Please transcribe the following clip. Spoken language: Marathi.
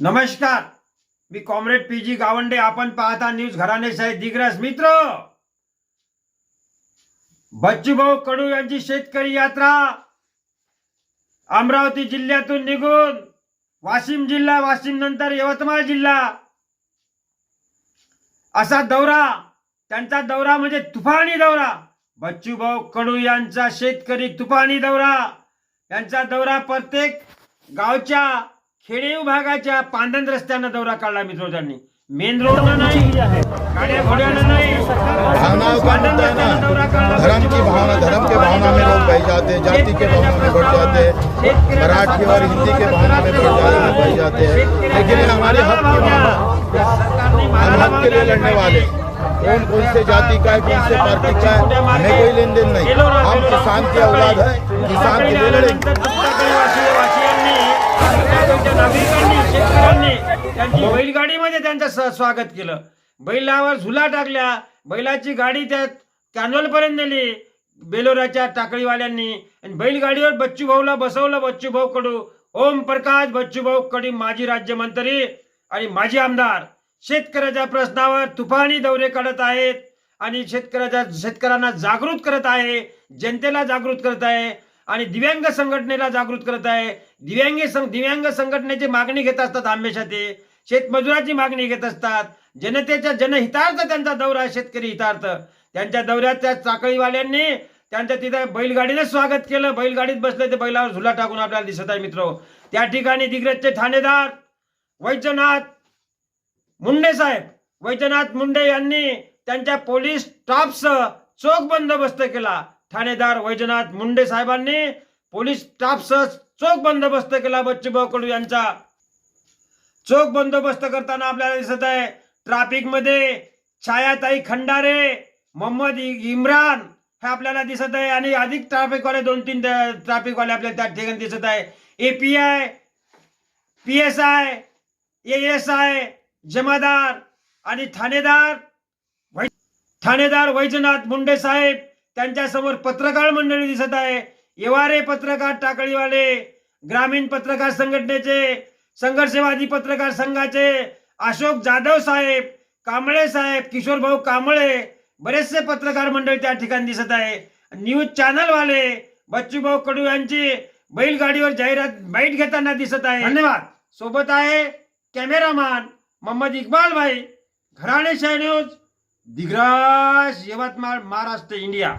नमस्कार. मी कॉम्रेड पी जी गावंडे. आपण पाहता न्यूज घराणे साहेब दिग्रस मित्र. बच्चूभाऊ कडू यांची शेतकरी यात्रा. अमरावती जिल्ह्यातून निघून वाशिम जिल्हा वाशिम नंतर यवतमाळ जिल्हा. असा दौरा त्यांचा दौरा म्हणजे तुफानी दौरा. बच्चूभाऊ कडू यांचा शेतकरी तुफानी दौरा. यांचा दौरा प्रत्येक गावच्या खेडीव भागाच्या पांढन रस्त्यानं दौरा काढला मित्र त्यांनी मेन रोडनं नाही गाड्या घोड्यानं नाही भावनाओं का पांढन मुद्दा है रस्त्यानं दौरा ना काढला. धर्म की भावना धर्म के भावना में लोग बह जाते हैं जाति के भावना में बढ़ जाते हैं मराठी और हिंदी के भावना में बढ़ जाते बह जाते। हैं लेकिन ये हमारे हक की भावना। हम हक के लिए लड़ने वाले। कौन कौन से जाति का है कौन से पार्टी का है हमें कोई लेन देन नहीं। हम किसान की औलाद है किसान के लिए लड़ेंगे। नागरिकांनी शेतकऱ्यांनी त्यांची बैलगाडीमध्ये त्यांचं स- स्वागत केलं. बैलावर झुला टाकल्या बैलाची गाडी त्या कॅनलपर्यंत नेली बेलोराच्या टाकळीवाल्यांनी आणि बैलगाडीवर बच्चू भाऊला बसवलं बच्चू भाऊ कडू ओम प्रकाश बच्चू भाऊ कडू माजी राज्यमंत्री आणि माजी आमदार. शेतकऱ्याच्या प्रश्नावर तुफानी दौरे काढत आहेत आणि शेतकऱ्याच्या शेतकऱ्यांना जागृत करत आहे जनतेला जागृत करत आहे. आणि दिव्यांग संघटनेला जागृत करत आहे. दिव्यांग सं दिव्यांग संघटनेची मागणी घेत असतात हमेशा ते शेतमजुराची मागणी घेत असतात. जनतेच्या जनहितार्थ त्यांचा दौरा आहे, शेतकरी हितार्थ. त्यांच्या दौऱ्यात त्या चाकळीवाल्यांनी त्यांच्या तिथे बैलगाडीनं स्वागत केलं. बैलगाडीत बसले ते बैलावर झुला टाकून आपल्याला दिसत आहे मित्र. त्या ठिकाणी दिग्रजचे ठाणेदार वैद्यनाथ मुंडे साहेब. वैद्यनाथ मुंडे यांनी त्यांच्या पोलीस स्टाफसह चोख बंदोबस्त केला. ठाणेदार वैजनाथ मुंडे साहेबांनी पोलीस स्टाफसह चोख बंदोबस्त केला बच्चूभाऊ कडू यांचा. चोख बंदोबस्त करताना आपल्याला दिसत आहे ट्राफिकमध्ये छायाताई खंडारे मोहम्मद इम्रान हे आपल्याला दिसत आहे आणि अधिक ट्रॅफिक वाले दोन तीन ट्रॅफिक वाले आपल्याला त्या ठिकाणी दिसत आहे. A P I P S I S I जमादार आणि ठाणेदार ठाणेदार वैजनाथ मुंडे साहेब त्यांच्यासमोर पत्रकार मंडळी दिसत आहे. येवारे पत्रकार टाकळीवाले ग्रामीण पत्रकार संघटनेचे संघर्षवादी पत्रकार संघाचे अशोक जाधव साहेब कांबळे साहेब किशोर भाऊ कांबळे बरेचसे पत्रकार मंडळी त्या ठिकाणी दिसत आहे. न्यूज चॅनल वाले बच्चू भाऊ कडू यांची बैलगाडीवर जाहिरात बाईट घेताना दिसत आहे. धन्यवाद. सोबत आहे कॅमेरामॅन मोहम्मद इक्बाल भाई घराणे शाह न्यूज. दिग्रास यवतमाळ महाराष्ट्र इंडिया